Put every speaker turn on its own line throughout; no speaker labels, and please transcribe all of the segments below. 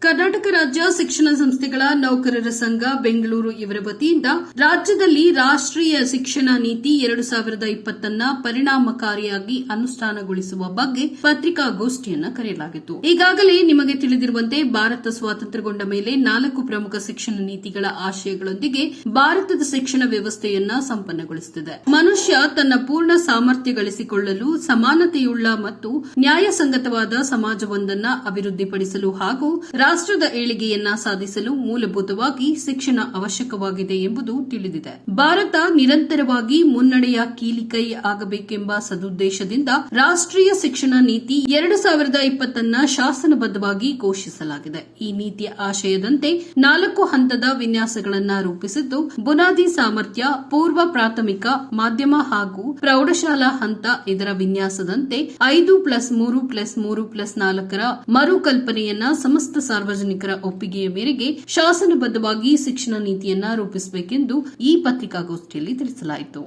ಕರ್ನಾಟಕ ರಾಜ್ಯ ಶಿಕ್ಷಣ ಸಂಸ್ಥೆಗಳ ನೌಕರರ ಸಂಘ ಬೆಂಗಳೂರು ಇವರ ವತಿಯಿಂದ ರಾಜ್ಯದಲ್ಲಿ ರಾಷ್ಟ್ರೀಯ ಶಿಕ್ಷಣ ನೀತಿ ಎರಡು ಸಾವಿರದ ಇಪ್ಪತ್ತನ್ನ ಪರಿಣಾಮಕಾರಿಯಾಗಿ ಅನುಷ್ಠಾನಗೊಳಿಸುವ ಬಗ್ಗೆ ಪತ್ರಿಕಾಗೋಷ್ಠಿಯನ್ನ ಕರೆಯಲಾಗಿತ್ತು. ಈಗಾಗಲೇ ನಿಮಗೆ ತಿಳಿದಿರುವಂತೆ ಭಾರತ ಸ್ವಾತಂತ್ರ್ಯಗೊಂಡ ಮೇಲೆ ನಾಲ್ಕು ಪ್ರಮುಖ ಶಿಕ್ಷಣ ನೀತಿಗಳ ಆಶಯಗಳೊಂದಿಗೆ ಭಾರತದ ಶಿಕ್ಷಣ ವ್ಯವಸ್ಥೆಯನ್ನ ಸಂಪನ್ನಗೊಳಿಸುತ್ತಿದೆ. ಮನುಷ್ಯ ತನ್ನ ಪೂರ್ಣ ಸಾಮರ್ಥ್ಯ ಗಳಿಸಿಕೊಳ್ಳಲು ಸಮಾನತೆಯುಳ್ಳ ಮತ್ತು ನ್ಯಾಯಸಂಗತವಾದ ಸಮಾಜವೊಂದನ್ನ ಅಭಿವೃದ್ಧಿಪಡಿಸಲು ಹಾಗೂ ರಾಷ್ಟ್ರದ ಏಳಿಗೆಯನ್ನ ಸಾಧಿಸಲು ಮೂಲಭೂತವಾಗಿ ಶಿಕ್ಷಣ ಅವಶ್ಯಕವಾಗಿದೆ ಎಂಬುದು ತಿಳಿದಿದೆ. ಭಾರತ ನಿರಂತರವಾಗಿ ಮುನ್ನಡೆಯ ಕೀಲಿಕೈ ಆಗಬೇಕೆಂಬ ಸದುದ್ದೇಶದಿಂದ ರಾಷ್ಟ್ರೀಯ ಶಿಕ್ಷಣ ನೀತಿ ಎರಡು ಸಾವಿರದ ಇಪ್ಪತ್ತನ್ನ ಶಾಸನಬದ್ಧವಾಗಿ ಘೋಷಿಸಲಾಗಿದೆ. ಈ ನೀತಿಯ ಆಶಯದಂತೆ ನಾಲ್ಕು ಹಂತದ ವಿನ್ಯಾಸಗಳನ್ನು ರೂಪಿಸಿದ್ದು, ಬುನಾದಿ ಸಾಮರ್ಥ್ಯ, ಪೂರ್ವ ಪ್ರಾಥಮಿಕ, ಮಾಧ್ಯಮ ಹಾಗೂ ಪ್ರೌಢಶಾಲಾ ಹಂತ ಇದರ ವಿನ್ಯಾಸದಂತೆ ಐದು ಪ್ಲಸ್ ಮೂರು ಪ್ಲಸ್ ಮೂರು ಪ್ಲಸ್ ನಾಲ್ಕರ ಮರುಕಲ್ಪನೆಯನ್ನ ಸಮಸ್ತ ಸಾರ್ವಜನಿಕರ ಒಪ್ಪಿಗೆಯ ಮೇರೆಗೆ ಶಾಸನಬದ್ಧವಾಗಿ ಶಿಕ್ಷಣ ನೀತಿಯನ್ನ ರೂಪಿಸಬೇಕೆಂದು ಈ ಪತ್ರಿಕಾಗೋಷ್ಠಿಯಲ್ಲಿ ತಿಳಿಸಲಾಯಿತು.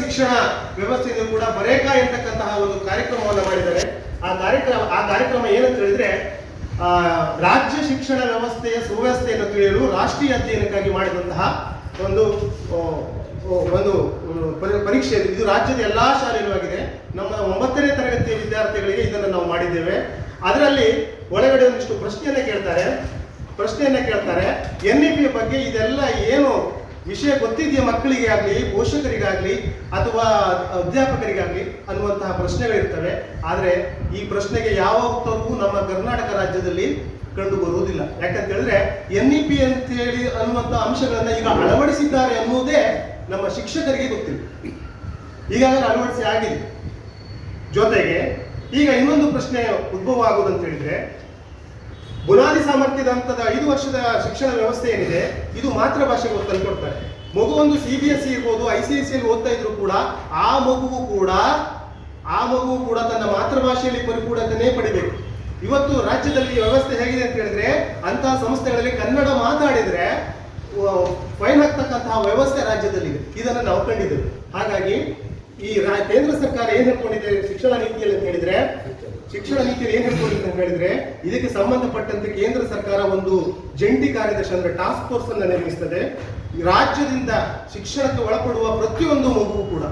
ಶಿಕ್ಷಣ ವ್ಯವಸ್ಥೆಯಲ್ಲಿ ಕೂಡ ಬರೇಕ ಎಂತಕ್ಕಂತಹ ಒಂದು ಕಾರ್ಯಕ್ರಮವನ್ನು ಮಾಡಿದ್ದಾರೆ. ಆ ಕಾರ್ಯಕ್ರಮ ಆ ಕಾರ್ಯಕ್ರಮ ಏನಂತ ಹೇಳಿದ್ರೆ ರಾಜ್ಯ ಶಿಕ್ಷಣ ವ್ಯವಸ್ಥೆಯ ಸುವ್ಯವಸ್ಥೆಯನ್ನು ತಿಳಿಯಲು ರಾಷ್ಟ್ರೀಯ ಅಧ್ಯಯನಕ್ಕಾಗಿ ಮಾಡಿದಂತಹ ಒಂದು ಒಂದು ಪರೀಕ್ಷೆ. ಇದು ರಾಜ್ಯದ ಎಲ್ಲಾ ಶಾಲೆಯಲ್ಲೂ ಆಗಿದೆ. ನಮ್ಮ ಒಂಬತ್ತನೇ ತರಗತಿಯ ವಿದ್ಯಾರ್ಥಿಗಳಿಗೆ ಇದನ್ನು ನಾವು ಮಾಡಿದ್ದೇವೆ. ಅದರಲ್ಲಿ ಒಳಗಡೆ ಒಂದಿಷ್ಟು ಪ್ರಶ್ನೆಯನ್ನ ಕೇಳ್ತಾರೆ. ಪ್ರಶ್ನೆಯನ್ನ ಕೇಳ್ತಾರೆ. ಎನ್ ಇ ಪಿ ಬಗ್ಗೆ ಇದೆಲ್ಲ ಏನು ವಿಷಯ ಗೊತ್ತಿದೆಯಾ ಮಕ್ಕಳಿಗೆ ಆಗಲಿ ಪೋಷಕರಿಗಾಗಲಿ, ಅಥವಾ ಅಧ್ಯಾಪಕರಿಗಾಗಲಿ ಅನ್ನುವಂತಹ ಪ್ರಶ್ನೆಗಳಿರ್ತವೆ. ಆದರೆ ಈ ಪ್ರಶ್ನೆಗೆ ಯಾವ ಉತ್ತರವೂ ನಮ್ಮ ಕರ್ನಾಟಕ ರಾಜ್ಯದಲ್ಲಿ ಕಂಡು ಬರುವುದಿಲ್ಲ. ಯಾಕಂತ ಹೇಳಿದ್ರೆ ಎನ್ ಇ ಪಿ ಅಂತೇಳಿ ಅನ್ನುವಂಥ ಅಂಶಗಳನ್ನು ಈಗ ಅಳವಡಿಸಿದ್ದಾರೆ ಅನ್ನುವುದೇ ನಮ್ಮ ಶಿಕ್ಷಕರಿಗೆ ಗೊತ್ತಿಲ್ಲ. ಈಗಾಗಲೇ ಅಳವಡಿಸಿ ಆಗಿದೆ. ಜೊತೆಗೆ ಈಗ ಇನ್ನೊಂದು ಪ್ರಶ್ನೆ ಉದ್ಭವ ಅಂತ ಹೇಳಿದ್ರೆ ಬುನಾದಿ ಸಾಮರ್ಥ್ಯದ ಹಂತದ ಐದು ವರ್ಷದ ಶಿಕ್ಷಣ ವ್ಯವಸ್ಥೆ ಏನಿದೆ, ಇದು ಮಾತೃಭಾಷೆಗೆ ಒತ್ತನ್ನು ಕೊಡ್ತಾರೆ. ಮಗು ಒಂದು ಸಿ ಬಿ ಎಸ್ ಸಿ ಇರ್ಬೋದು ಐ ಸಿ ಎಸ್ ಸಿ ಓದ್ತಾ ಇದ್ರು ಕೂಡ ಆ ಮಗುವು ಕೂಡ, ಆ ಮಗು ಕೂಡ ತನ್ನ ಮಾತೃಭಾಷೆಯಲ್ಲಿ ಪರಿಪೂರ್ಣತೆನೇ ಪಡಿಬೇಕು. ಇವತ್ತು ರಾಜ್ಯದಲ್ಲಿ ವ್ಯವಸ್ಥೆ ಹೇಗಿದೆ ಅಂತ ಹೇಳಿದ್ರೆ ಅಂತಹ ಸಂಸ್ಥೆಗಳಲ್ಲಿ ಕನ್ನಡ ಮಾತಾಡಿದ್ರೆ ಫೈನ್ ಹಾಕ್ತಕ್ಕಂತಹ ವ್ಯವಸ್ಥೆ ರಾಜ್ಯದಲ್ಲಿದೆ. ಇದನ್ನು ನಾವು ಕಂಡಿದ್ದೇವೆ. ಹಾಗಾಗಿ ಈ ಕೇಂದ್ರ ಸರ್ಕಾರ ಏನ್ ಹೇಳ್ಕೊಂಡಿದೆ? ಶಿಕ್ಷಣ ನೀತಿಯಲ್ಲಿ ಅಂತ ಹೇಳಿದ್ರೆ, ಶಿಕ್ಷಣ ನೀತಿಯಲ್ಲಿ ಏನ್ ಹೇಳ್ಕೊಂಡಿದೆ ಅಂತ ಹೇಳಿದ್ರೆ, ಇದಕ್ಕೆ ಸಂಬಂಧಪಟ್ಟಂತೆ ಕೇಂದ್ರ ಸರ್ಕಾರ ಒಂದು ಜಂಟಿ ಕಾರ್ಯದರ್ಶಿ ಅಂದ್ರೆ ಟಾಸ್ಕ್ ಫೋರ್ಸ್ ಅನ್ನ ನಿರ್ಮಿಸ್ತದೆ. ರಾಜ್ಯದಿಂದ ಶಿಕ್ಷಣಕ್ಕೆ ಒಳಪಡುವ ಪ್ರತಿಯೊಂದು ಮಗು ಕೂಡ,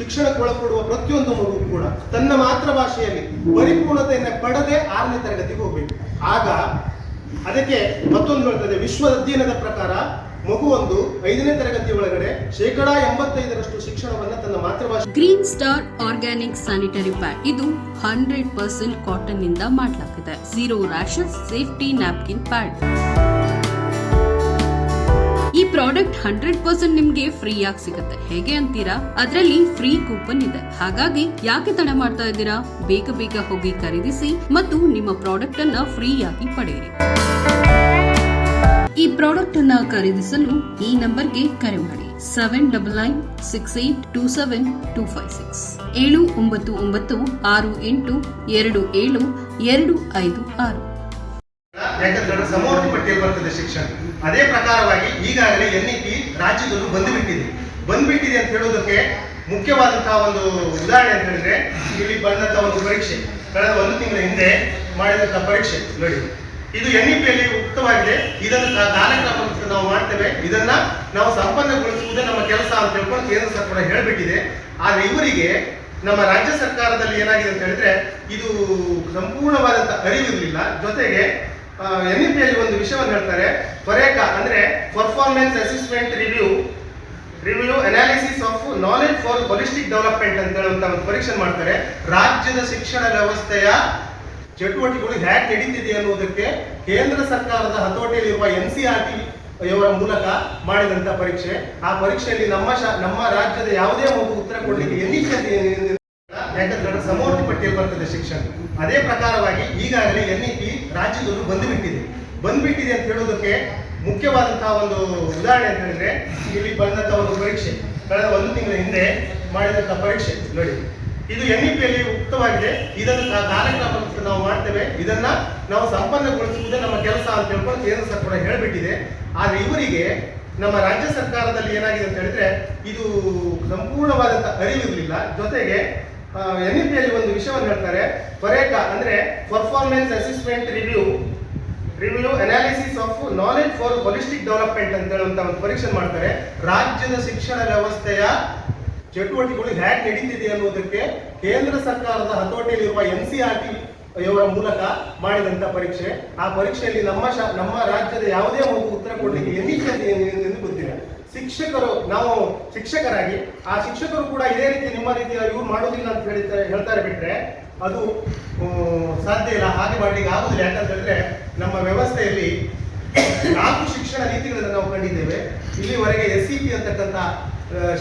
ಶಿಕ್ಷಣಕ್ಕೆ ಒಳಪಡುವ ಪ್ರತಿಯೊಂದು ಮಗು ಕೂಡ ತನ್ನ ಮಾತೃಭಾಷೆಯಲ್ಲಿ ಪರಿಪೂರ್ಣತೆಯನ್ನು ಪಡೆದೆ ಆರನೇ ತರಗತಿಗೆ ಹೋಗ್ಬೇಕು. ಆಗ ಅದಕ್ಕೆ ಮತ್ತೊಂದು ಹೇಳ್ತದೆ ವಿಶ್ವ ಅಧ್ಯಯನದ ಪ್ರಕಾರ ಮಗುವೊಂದು ಐದನೇ ತರಗತಿ ಒಳಗಡೆ ಶೇಕಡಾ ಎಂಬತ್ತೈದರಷ್ಟು ಶಿಕ್ಷಣವನ್ನ ತನ್ನ ಮಾತೃಭಾಷೆ
green star organic sanitary pad ಇದು ಹಂಡ್ರೆಡ್ ಪರ್ಸೆಂಟ್ ಕಾಟನ್ನಿಂದ ಮಾಡಲಾಗಿದೆ zero rashes safety napkin pad ಈ ಪ್ರಾಡಕ್ಟ್ ಹಂಡ್ರೆಡ್ ಪರ್ಸೆಂಟ್ ನಿಮ್ಗೆ ಫ್ರೀ ಆಗಿ ಸಿಗುತ್ತೆ. ಹೇಗೆ ಅಂತೀರಾ? ಅದರಲ್ಲಿ ಫ್ರೀ ಕೂಪನ್ ಇದೆ. ಹಾಗಾಗಿ ಯಾಕೆ ತಡ ಮಾಡ್ತಾ ಇದ್ದೀರಾ? ಬೇಗ ಬೇಗ ಹೋಗಿ ಖರೀದಿಸಿ ಮತ್ತು ನಿಮ್ಮ ಪ್ರಾಡಕ್ಟ್ ಅನ್ನ ಫ್ರೀ ಆಗಿ ಪಡೆಯಿರಿ. ಈ ಪ್ರಾಡಕ್ಟ್ ಅನ್ನ ಖರೀದಿಸಲು ಈ ನಂಬರ್ಗೆ ಕರೆ ಮಾಡಿ. Seven double nine six eight two seven two five six ಏಳು ಒಂಬತ್ತು ಒಂಬತ್ತು ಆರು ಎಂಟು ಎರಡು ಏಳು ಎರಡು ಐದು ಆರು.
ಶಿಕ್ಷಣ. ಅದೇ ಪ್ರಕಾರವಾಗಿ ಈಗಾಗಲೇ ಎನ್ ಇ ಪಿ ರಾಜ್ಯದಲ್ಲೂ ಬಂದುಬಿಟ್ಟಿದೆ. ಬಂದ್ಬಿಟ್ಟಿದೆ ಅಂತ ಹೇಳೋದಕ್ಕೆ ಮುಖ್ಯವಾದಂತಹ ಒಂದು ಉದಾಹರಣೆ ಅಂತ ಹೇಳಿದ್ರೆ, ಇಲ್ಲಿ ಬಂದಂತಹ ಒಂದು ಪರೀಕ್ಷೆ. ಕಳೆದ ಒಂದು ತಿಂಗಳ ಹಿಂದೆ ಮಾಡಿದಂತಹ ಪರೀಕ್ಷೆ, ನೋಡಿ. ಇದು ಎನ್ ಇ ಪಿಯಲ್ಲಿ ಉಕ್ತವಾಗಿದೆ ಇದನ್ನು ಕಾಲಕ್ರಮ ನಾವು ಮಾಡ್ತೇವೆ. ಇದನ್ನ ನಾವು ಸಂಪನ್ನಗೊಳಿಸುವುದೇ ನಮ್ಮ ಕೆಲಸ ಅಂತ ಹೇಳ್ಕೊಂಡು ಕೇಂದ್ರ ಸರ್ಕಾರ ಹೇಳ್ಬಿಟ್ಟಿದೆ. ಆದ್ರೆ ಇವರಿಗೆ ನಮ್ಮ ರಾಜ್ಯ ಸರ್ಕಾರದಲ್ಲಿ ಏನಾಗಿದೆ ಅಂತ ಹೇಳಿದ್ರೆ, ಇದು ಸಂಪೂರ್ಣವಾದಂತ ಅರಿವಿರಲಿಲ್ಲ. ಜೊತೆಗೆ ಎನ್ ಇ ಪಿಯಲ್ಲಿ ಒಂದು ವಿಷಯವನ್ನು ಹೇಳ್ತಾರೆ. ಪರೇಕ ಅಂದ್ರೆ performance assessment review review analysis of knowledge for holistic development ಅಂತ ಹೇಳುವಂತ ಒಂದು ಪರೀಕ್ಷೆ ಮಾಡ್ತಾರೆ. ರಾಜ್ಯದ ಶಿಕ್ಷಣ ವ್ಯವಸ್ಥೆಯ ಚಟುವಟಿಕೆಗಳು ಹೇಗೆ ನಡೀತಿದೆ ಅನ್ನುವುದಕ್ಕೆ ಕೇಂದ್ರ ಸರ್ಕಾರದ ಹತೋಟಿಯಲ್ಲಿರುವ ಎನ್ ಸಿ ಆರ್ ಟಿ ಇವರ ಮೂಲಕ ಮಾಡಿದಂತ ಪರೀಕ್ಷೆ. ಆ ಪರೀಕ್ಷೆಯಲ್ಲಿ ನಮ್ಮ ನಮ್ಮ ರಾಜ್ಯದ ಯಾವುದೇ ಮಗು ಉತ್ತರ ಕೊಡಲಿಕ್ಕೆ ಎನ್ನಿಕೆ ಯಾಕಂದ್ರೆ ಸಮವರ್ತಿ ಪಟ್ಟಿಯಲ್ಲಿ ಬರ್ತದೆ ಶಿಕ್ಷಣ. ಅದೇ ಪ್ರಕಾರವಾಗಿ ಈಗಾಗಲೇ ಎನ್ ಇ ಪಿ ರಾಜ್ಯದಲ್ಲೂ ಬಂದ್ಬಿಟ್ಟಿದೆ. ಬಂದ್ಬಿಟ್ಟಿದೆ ಅಂತ ಹೇಳೋದಕ್ಕೆ ಮುಖ್ಯವಾದಂತಹ ಒಂದು ಉದಾಹರಣೆ ಅಂತ ಹೇಳಿದ್ರೆ, ಇಲ್ಲಿ ಬಂದಂತಹ ಒಂದು ಪರೀಕ್ಷೆ. ಕಳೆದ ಒಂದು ತಿಂಗಳ ಹಿಂದೆ ಮಾಡಿದಂತ ಪರೀಕ್ಷೆ. ನೋಡಿ ಇದು ಎನ್ ಇ ಪಿಯಲ್ಲಿ ಉಕ್ತವಾಗಿದೆ ಇದನ್ನು ಕಾರ್ಯಕ್ರಮಕ್ಕೆ ನಾವು ಮಾಡ್ತೇವೆ. ಇದನ್ನ ನಾವು ಸಂಪನ್ನಗೊಳಿಸುವುದೇ ನಮ್ಮ ಕೆಲಸ ಅಂತ ಹೇಳ್ಕೊಂಡು ಕೇಂದ್ರ ಸರ್ಕಾರ ಹೇಳಿಬಿಟ್ಟಿದೆ. ಆದ್ರೆ ಇವರಿಗೆ ನಮ್ಮ ರಾಜ್ಯ ಸರ್ಕಾರದಲ್ಲಿ ಏನಾಗಿದೆ ಅಂತ ಹೇಳಿದ್ರೆ ಇದು ಸಂಪೂರ್ಣವಾದಂಥ ಅರಿವು ಇರಲಿಲ್ಲ ಜೊತೆಗೆ ಎನ್ ಇ ಪಿಯಲ್ಲಿ ಒಂದು ವಿಷಯವನ್ನು ಹೇಳ್ತಾರೆ. ಪರೇಕ ಅಂದ್ರೆ performance assessment review review analysis of knowledge for holistic development ಅಂತ ಹೇಳುವಂತ ಒಂದು ಪರೀಕ್ಷೆ ಮಾಡ್ತಾರೆ. ರಾಜ್ಯದ ಶಿಕ್ಷಣ ವ್ಯವಸ್ಥೆಯ ಚಟುವಟಿಕೆಗಳು ಹೇಗೆ ನಡೀತಿದೆ ಅನ್ನೋದಕ್ಕೆ ಕೇಂದ್ರ ಸರ್ಕಾರದ ಹತೋಟಿಯಲ್ಲಿರುವ ಎನ್ ಸಿ ಆರ್ ಟಿ ಇವರ ಮೂಲಕ ಮಾಡಿದಂತ ಪರೀಕ್ಷೆ. ಆ ಪರೀಕ್ಷೆಯಲ್ಲಿ ನಮ್ಮ ನಮ್ಮ ರಾಜ್ಯದ ಯಾವುದೇ ಒಂದು ಉತ್ತರ ಕೊಡಲಿಕ್ಕೆ ಏನು- ಎಂದು ಗೊತ್ತಿಲ್ಲ. ಶಿಕ್ಷಕರು, ನಾವು ಶಿಕ್ಷಕರಾಗಿ, ಆ ಶಿಕ್ಷಕರು ಕೂಡ ಇದೇ ರೀತಿ ನಿಮ್ಮ ರೀತಿ ಇವ್ರು ಮಾಡೋದಿಲ್ಲ ಅಂತ ಹೇಳ್ತಾರೆ ಹೇಳ್ತಾರೆ ಬಿಟ್ರೆ ಅದು ಸಾಧ್ಯ ಇಲ್ಲ, ಹಾಗೆ ಮಾಡಲಿಕ್ಕೆ ಆಗುದಿಲ್ಲ. ಯಾಕಂತ ಹೇಳಿದ್ರೆ ನಮ್ಮ ವ್ಯವಸ್ಥೆಯಲ್ಲಿ ನಾಲ್ಕು ಶಿಕ್ಷಣ ನೀತಿಗಳನ್ನು ನಾವು ಕಂಡಿದ್ದೇವೆ. ಇಲ್ಲಿವರೆಗೆ ಎಸ್ ಸಿ ಪಿ ಅಂತಕ್ಕಂಥ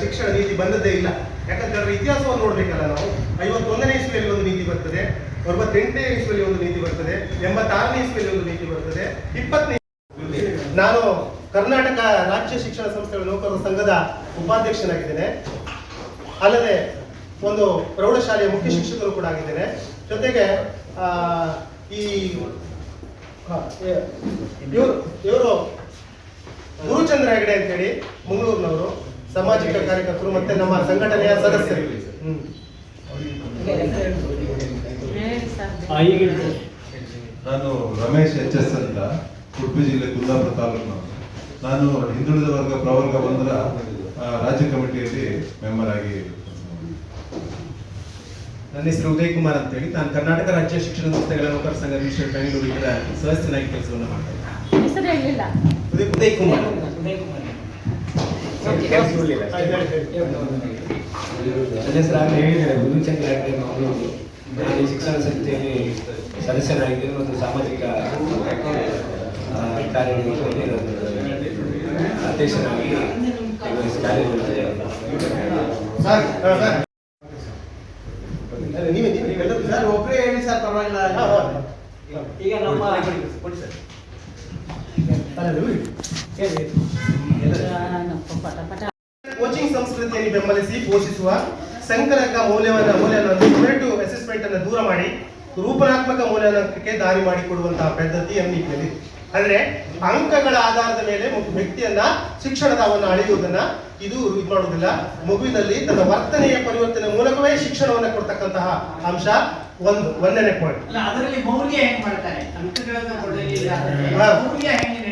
ಶಿಕ್ಷಣ ನೀತಿ ಬಂದದ್ದೇ ಇಲ್ಲ. ಯಾಕಂತ ಹೇಳಿದ್ರೆ ಇತಿಹಾಸವನ್ನು ನೋಡ್ಬೇಕಲ್ಲ ನಾವು. ಐವತ್ತೊಂದನೇ ಇಸ್ವಿಯಲ್ಲಿ ಒಂದು ನೀತಿ ಬರ್ತದೆ, ಅರವತ್ತೆಂಟನೇ ಇಸ್ವಿಯಲ್ಲಿ ಒಂದು ನೀತಿ ಬರ್ತದೆ, ಎಂಬತ್ತಾರನೇ ಇಸ್ವಿಯಲ್ಲಿ ಒಂದು ನೀತಿ ಬರ್ತದೆ, ಇಪ್ಪತ್ತನೇ ನಾನು ಕರ್ನಾಟಕ ರಾಜ್ಯ ಶಿಕ್ಷಣ ಸಂಸ್ಥೆಗಳ ನೌಕರರ ಸಂಘದ ಉಪಾಧ್ಯಕ್ಷನಾಗಿದ್ದೇನೆ. ಅಲ್ಲದೆ ಒಂದು ಪ್ರೌಢಶಾಲೆಯ ಮುಖ್ಯ ಶಿಕ್ಷಕರು ಕೂಡ ಆಗಿದ್ದೇನೆ. ಜೊತೆಗೆ ಈ ಇವರು ಗುರುಚಂದ್ರ ಹೆಗಡೆ ಅಂತೇಳಿ, ಮಂಗಳೂರಿನವರು. ಸಾಮಾಜಿಕ ಕಾರ್ಯಕರ್ತರು ಮತ್ತೆ ನಮ್ಮ ಸಂಘಟನೆಯ ಸದಸ್ಯರು. ಹ್ಮ್.
ನಾನು ರಮೇಶ್ ಎಚ್ ಎಸ್ ಅಂತ ಉಡುಪಿ ಜಿಲ್ಲೆ ಕುಂದಾಪುರ ತಾಲೂಕು ನಾನು ಹಿಂದುಳಿದ ವರ್ಗ ಪ್ರವರ್ಗ ಬಂದ್ರ ರಾಜ್ಯ ಕಮಿಟಿಯಲ್ಲಿ ಮೆಂಬರ್ ಆಗಿ
ನನ್ನ ಹೆಸರು ಉದಯ್ ಕುಮಾರ್ ಅಂತ ಹೇಳಿ ನಾನು ಕರ್ನಾಟಕ ರಾಜ್ಯ ಶಿಕ್ಷಣ ಸಂಸ್ಥೆಗಳ ನೌಕರ ಸಂಘ ಮಿನಿಸ್ಟರ್ ಬೆಂಗಳೂರಿನ ಸದಸ್ಯನಾಗಿ ಕೆಲಸವನ್ನು ಮಾಡ್ತೇನೆ
ಉದಯ್ ಉದಯ್ ಕುಮಾರ್
ನನ್ನ ಹೆಸರು ಆಗಲೇ ಹೇಳಿದ್ದಾರೆ ಗುರುಚಂದ್ರ ಹೆಗ್ಡೆ ಅವರು ನಾನು ಶಿಕ್ಷಣ ಸಂಸ್ಥೆಯಲ್ಲಿ ಸದಸ್ಯನಾಗಿದ್ದೇನೆ ಮತ್ತು ಸಾಮಾಜಿಕ ಆ, ಅಧ್ಯಕ್ಷರಾಗಿ ಕಾರ್ಯನಿರ್ವಹಿಸಿದ್ದೇನೆ
ಸರ್ ನೀವೇ
ಒಬ್ಬರೇ ಹೇಳಿ ಸರ್ ಪರವಾಗಿಲ್ಲ. ಈಗ ನಮ್ಮ
ಕೊಡಿ ಸರ್. ಕೋಚಿಂಗ್ ಸಂಸ್ಕೃತಿಯನ್ನು ಬೆಂಬಲಿಸಿ ಪೋಷಿಸುವ ಸಂಕಲಕ ಮೌಲ್ಯವನ್ನ ಮೌಲ್ಯವನ್ನು ಟು ಅಸೆಸ್ಮೆಂಟ್ ಅನ್ನು ದೂರ ಮಾಡಿ ರೂಪನಾತ್ಮಕ ಮೌಲ್ಯಕ್ಕೆ ದಾರಿ ಮಾಡಿಕೊಡುವಂತಹ ಪದ್ಧತಿ ಎನ್ನಿಟ್ಟಿದೆ ಅಂದ್ರೆ ಅಂಕಗಳ ಆಧಾರದ ಮೇಲೆ ಒಬ್ಬ ವ್ಯಕ್ತಿಯನ್ನ ಶಿಕ್ಷಣದ ಅವನ್ನ ಅಳೆಯುವುದನ್ನ ಇದು ಇದು ಮಾಡುವುದಿಲ್ಲ. ಮಗುವಿನಲ್ಲಿ ತನ್ನ ವರ್ತನೆಯ ಪರಿವರ್ತನೆ ಮೂಲಕವೇ ಶಿಕ್ಷಣವನ್ನ ಕೊಡ್ತಕ್ಕಂತಹ ಅಂಶ ಒಂದು ಒಂದನೇ ಪಾಯಿಂಟ್
ಅಲ್ಲ ಅದರಲ್ಲಿ ಮೌಲ್ಯ ಹೆಂಗ್ ಮಾಡ್ತಾರೆ? ಅಂಕಗಳನ್ನು ಕೊಡಲಿಲ್ಲ. ಮೌಲ್ಯ ಹೆಂಗೆ ನಡೆಯುತ್ತೆ?